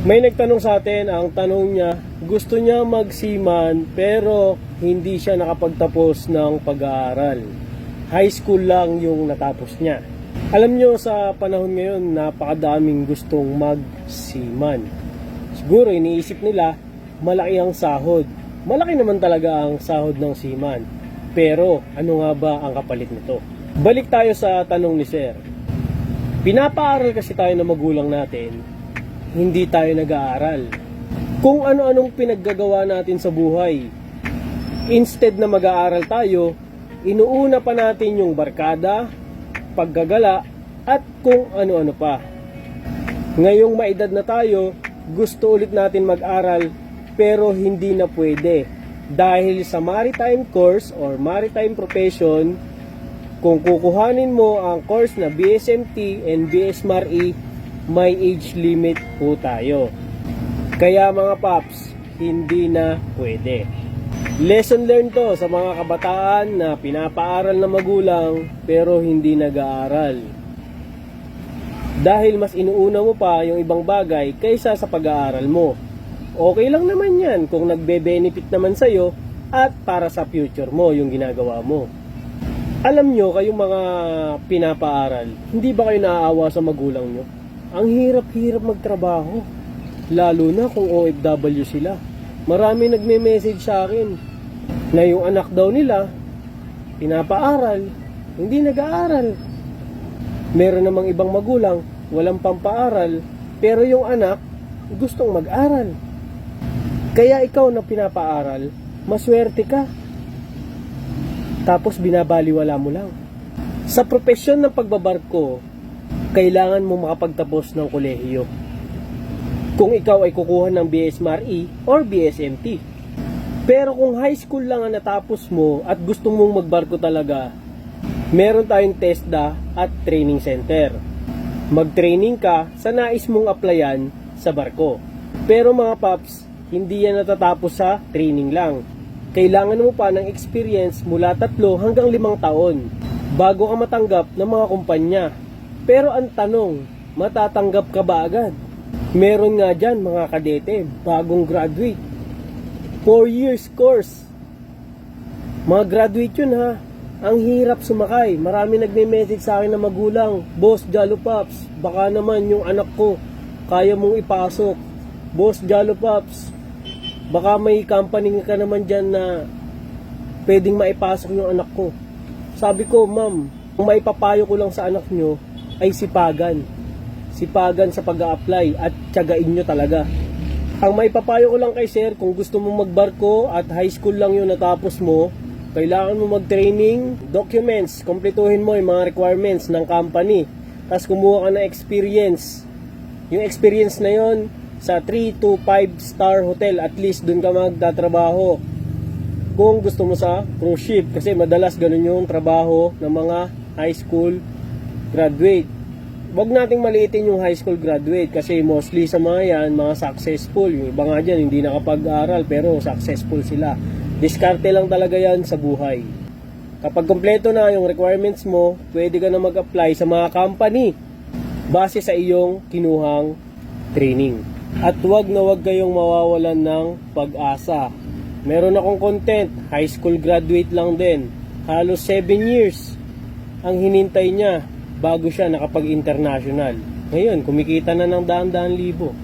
May nagtanong sa atin, ang tanong niya, gusto niya magsiman pero hindi siya nakapagtapos ng pag-aaral. High school lang yung natapos niya. Alam niyo sa panahon ngayon, napakadaming gustong magsiman. Siguro iniisip nila, malaki ang sahod. Malaki naman talaga ang sahod ng seaman. Pero ano nga ba ang kapalit nito? Balik tayo sa tanong ni Sir. Pinapaaral kasi tayo ng magulang natin, hindi tayo nag-aaral. Kung ano-anong pinaggagawa natin sa buhay, instead na mag-aaral tayo, inuuna pa natin yung barkada, paggagala, at kung ano-ano pa. Ngayong maedad na tayo, gusto ulit natin mag-aral pero hindi na pwede. Dahil sa maritime course or maritime profession, kung kukuhanin mo ang course na BSMT and BSMRE, may age limit po tayo. Kaya mga paps, hindi na pwede. Lesson learned to sa mga kabataan na pinapaaral na magulang pero hindi nag-aaral. Dahil mas inuuna mo pa yung ibang bagay kaysa sa pag-aaral mo. Okay lang naman yan kung nagbe-benefit naman sa'yo at para sa future mo yung ginagawa mo. Alam nyo, kayong mga pinapaaral, hindi ba kayo naaawa sa magulang nyo? Ang hirap-hirap magtrabaho. Lalo na kung OFW sila. Marami nagme-message sa akin na yung anak daw nila, pinapaaral, hindi nag-aaral. Meron namang ibang magulang, walang pampaaral, pero yung anak, gustong mag-aral. Kaya ikaw na pinapaaral, maswerte ka. Tapos binabaliwala mo lang. Sa propesyon ng pagbabarko, kailangan mo makapagtapos ng kolehiyo. Kung ikaw ay kukuha ng BSMRE or BSMT. Pero kung high school lang ang natapos mo at gusto mong magbarko talaga, meron tayong TESDA at training center. Mag-training ka sa nais mong applyan sa barko. Pero mga paps, hindi yan natatapos sa training lang. Kailangan mo pa ng experience mula tatlo hanggang limang taon bago ka matanggap ng mga kumpanya. Pero ang tanong, matatanggap ka ba agad? Meron nga dyan mga kadete, bagong graduate. 4 years course. Mga graduate yun ha. Ang hirap sumakay. Marami nagme-message sa akin na magulang. Boss Jalo Pops, baka naman yung anak ko kaya mong ipasok. Boss Jalo Pops, baka may company ka naman dyan na pwedeng maipasok yung anak ko. Sabi ko, ma'am, kung maipapayo ko lang sa anak nyo, ay sipagan. Sipagan sa pag apply at tiyagain nyo talaga. Ang maipapayo ko lang kay sir, kung gusto mo magbarko at high school lang yung natapos mo, kailangan mo mag-training, documents, kompletuhin mo yung mga requirements ng company. Tapos kumuha ka ng experience. Yung experience na yon sa 3 to 5 star hotel, at least dun ka magtatrabaho. Kung gusto mo sa cruise ship, kasi madalas ganun yung trabaho ng mga high school graduate. Huwag nating maliitin yung high school graduate kasi mostly sa mga yan, mga successful. Yung iba nga dyan, hindi nakapag-aral pero successful sila. Diskarte lang talaga yan sa buhay. Kapag kompleto na yung requirements mo, pwede ka na mag-apply sa mga company base sa iyong kinuhang training. At huwag na huwag kayong mawawalan ng pag-asa. Meron akong content, high school graduate lang din. Halos 7 years ang hinintay niya bago siya nakapag-international. Ngayon, kumikita na ng daan-daan libo.